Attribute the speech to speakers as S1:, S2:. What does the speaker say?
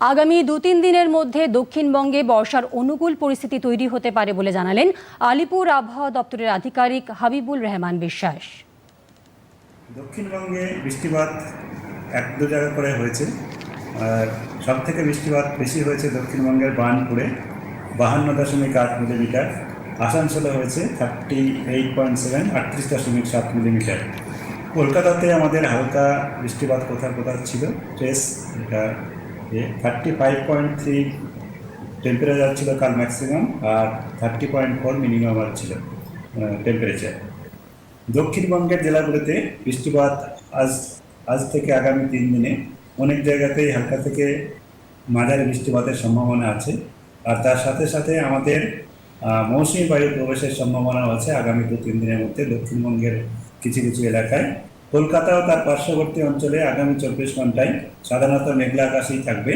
S1: আগামী দু তিন দিনের মধ্যে দক্ষিণবঙ্গে বর্ষার অনুকূল পরিস্থিতি তৈরি হতে পারে বলে জানালেন আলিপুর আবহাওয়া দপ্তরের আধিকারিক হাবিবুল রহমান বিশ্বাস।
S2: দক্ষিণবঙ্গে বৃষ্টিপাত এক দু জায়গা করে হয়েছে। আর সব থেকে বৃষ্টিপাত বেশি হয়েছে দক্ষিণবঙ্গের বার্নপুরে, বাহান্ন দশমিক আট মিলিমিটার। আসানসোলে হয়েছে থার্টি এইট পয়েন্ট সেভেন, আটত্রিশ দশমিক সাত মিলিমিটার। কলকাতাতে আমাদের হালকা বৃষ্টিপাত কোথাও কোথাও ছিল, ট্রেস এটা thirty five point three temperature ছিল কাল ম্যাক্সিমাম আর থার্টি পয়েন্ট ফোর মিনিমাম ছিল টেম্পারেচার দক্ষিণবঙ্গের জেলাগুলোতে বৃষ্টিপাত আজ আজ থেকে আগামী তিন দিনে অনেক জায়গাতেই হালকা থেকে মাঝারি বৃষ্টিপাতের সম্ভাবনা আছে। আর তার সাথে সাথে আমাদের মৌসুমী বায়ু প্রবেশের সম্ভাবনাও আছে আগামী দু তিন দিনের মধ্যে দক্ষিণবঙ্গের কিছু কিছু এলাকায়। কলকাতা ও তার পার্শ্ববর্তী অঞ্চলে আগামী চব্বিশ ঘন্টায় সাধারণত মেঘলা আকাশেই থাকবে।